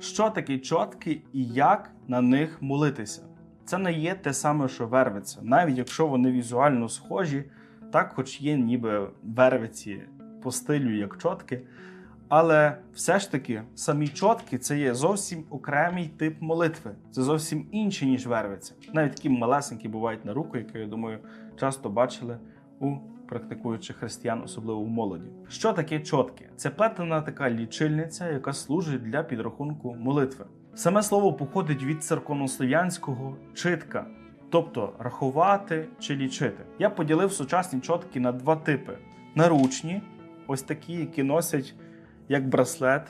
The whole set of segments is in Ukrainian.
Що таке чотки і як на них молитися? Це не є те саме, що вервиця, навіть якщо вони візуально схожі, так, хоч є ніби вервиці по стилю як чотки. Але все ж таки самі чотки це є зовсім окремий тип молитви. Це зовсім інше, ніж вервиця. Навіть такі малесенькі бувають на руку, які, я думаю, часто бачили у практикуючих християн, особливо в молоді. Що таке чотки? Це плетена така лічильниця, яка служить для підрахунку молитви. Саме слово походить від церковнослов'янського читка, тобто рахувати чи лічити. Я поділив сучасні чотки на два типи: наручні, ось такі, які носять як браслет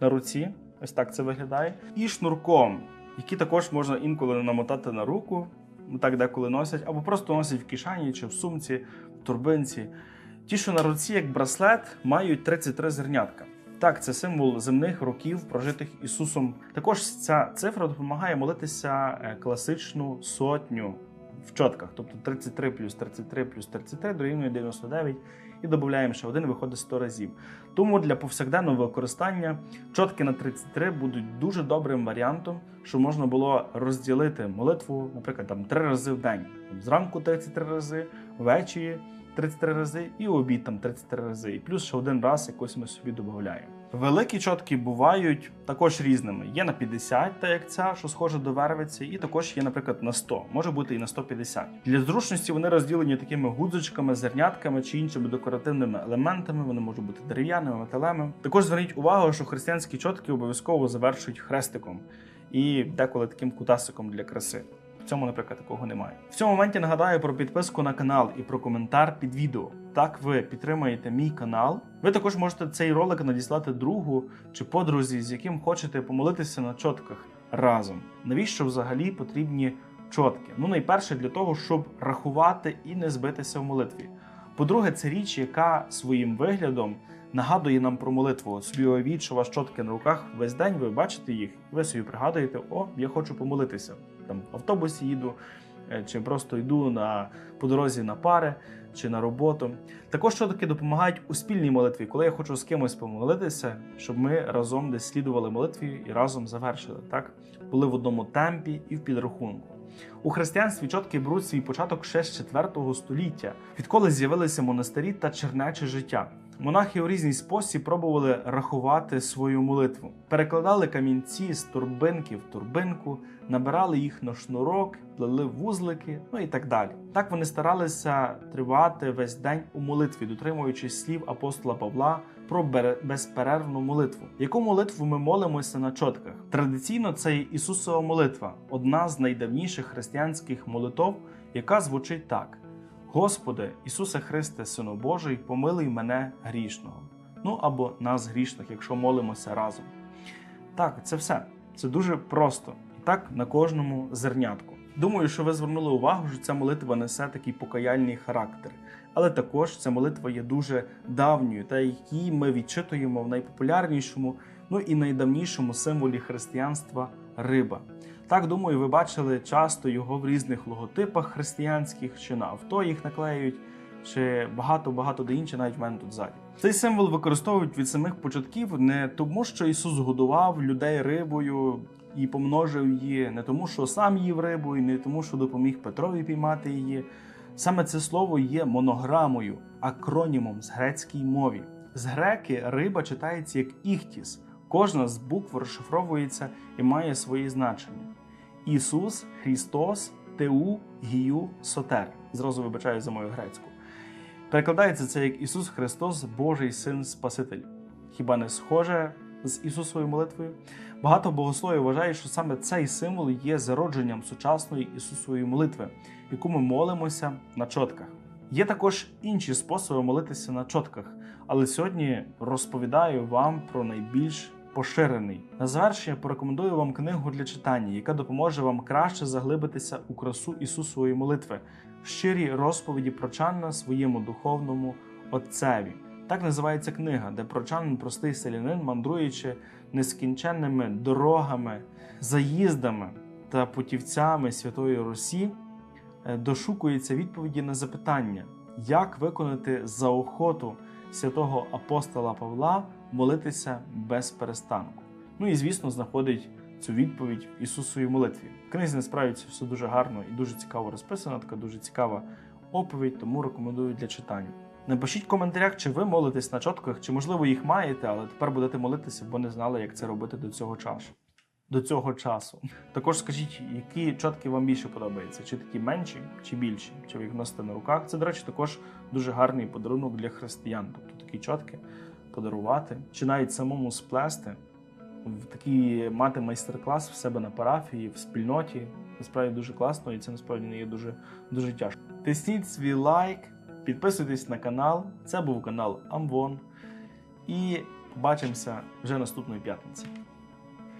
на руці. Ось так це виглядає. І шнурком, які також можна інколи намотати на руку, так деколи носять, або просто носять в кишені чи в сумці, в турбинці. Ті, що на руці, як браслет, мають 33 зернятка. Так, це символ земних років, прожитих Ісусом. Також ця цифра допомагає молитися е, класичну сотню в чотках, тобто 33 плюс 33 плюс 33 дорівнює 99, і додаємо ще один, виходить 100 разів. Тому для повсякденного використання чотки на 33 будуть дуже добрим варіантом, щоб можна було розділити молитву, наприклад, там три рази в день. Зранку 33 рази, ввечері 33 рази і обід там 33 рази. І плюс ще один раз якось ми собі додаємо. Великі чотки бувають також різними. Є на 50, так як ця, що схоже до вервиці, і також є, наприклад, на 100, може бути і на 150. Для зручності вони розділені такими гудзичками, зернятками чи іншими декоративними елементами. Вони можуть бути дерев'яними, металевими. Також зверніть увагу, що християнські чотки обов'язково завершують хрестиком і деколи таким кутасиком для краси. В цьому, наприклад, такого немає. В цьому моменті нагадаю про підписку на канал і про коментар під відео. Так ви підтримаєте мій канал. Ви також можете цей ролик надіслати другу чи подрузі, з яким хочете помолитися на чотках разом. Навіщо взагалі потрібні чотки? Ну, найперше для того, щоб рахувати і не збитися в молитві. По-друге, це річ, яка своїм виглядом нагадує нам про молитву. Собі уявіть, що у вас чотки на руках весь день, ви бачите їх, і ви собі пригадуєте, о, я хочу помолитися. Там в автобусі їду, е, чи просто йду на по дорозі на пари чи на роботу. Також чотки допомагають у спільній молитві, коли я хочу з кимось помолитися, щоб ми разом десь слідували молитві і разом завершили. Так були в одному темпі і в підрахунку. У християнстві чотки беруть свій початок ще з 4 століття, відколи з'явилися монастирі та чернече життя. Монахи у різній спосіб пробували рахувати свою молитву, перекладали камінці з турбинки в турбинку, набирали їх на шнурок, плели вузлики, ну і так далі. Так вони старалися тривати весь день у молитві, дотримуючись слів апостола Павла про безперервну молитву. Яку молитву ми молимося на чотках? Традиційно це Ісусова молитва, одна з найдавніших християнських молитов, яка звучить так. Господи, Ісусе Христе, Сину Божий, помилуй мене грішного. Ну або нас грішних, якщо молимося разом. Так, це все. Це дуже просто. І так на кожному зернятку. Думаю, що ви звернули увагу, що ця молитва несе такий покаяльний характер. Але також ця молитва є дуже давньою, та її ми відчитуємо в найпопулярнішому, ну і найдавнішому символі християнства риба. Так, думаю, ви бачили часто його в різних логотипах християнських, чи на авто їх наклеюють, чи багато-багато де інше, навіть в мене тут ззаді. Цей символ використовують від самих початків не тому, що Ісус годував людей рибою і помножив її, не тому, що сам їв рибу, і не тому, що допоміг Петрові піймати її. Саме це слово є монограмою, акронімом з грецькій мові. З греки риба читається як іхтіс. Кожна з букв розшифровується і має свої значення. Ісус, Христос, Теу, Гію, Сотер. Зразу вибачаю за мою грецьку. Перекладається це як Ісус Христос, Божий Син Спаситель. Хіба не схоже з Ісусовою молитвою? Багато богословів вважають, що саме цей символ є зародженням сучасної Ісусової молитви, яку ми молимося на чотках. Є також інші способи молитися на чотках, але сьогодні розповідаю вам про найбільш поширений. На завершення порекомендую вам книгу для читання, яка допоможе вам краще заглибитися у красу Ісусової молитви, щирі розповіді прочана своєму духовному отцеві. Так називається книга, де прочанин простий селянин, мандруючи нескінченними дорогами, заїздами та путівцями Святої Русі, е, дошукується відповіді на запитання, як виконати заохоту святого апостола Павла молитися без перестанку. Ну і звісно, знаходить цю відповідь в Ісусовій молитві. В книзі насправді це все дуже гарно і дуже цікаво розписано, така дуже цікава оповідь, тому рекомендую для читання. Напишіть в коментарях, чи ви молитесь на чотках, чи можливо їх маєте, але тепер будете молитися, бо не знали, як це робити до цього часу. До цього часу. Також скажіть, які чотки вам більше подобаються, чи такі менші, чи більші, чи ви їх носите на руках. Це, до речі, також дуже гарний подарунок для християн. Тобто такі чотки подарувати, чи навіть самому сплести, в мати майстер-клас в себе на парафії, в спільноті. Насправді дуже класно, і це насправді не є дуже, дуже тяжко. Тисніть свій лайк, підписуйтесь на канал. Це був канал Амвон. І побачимося вже наступної п'ятниці.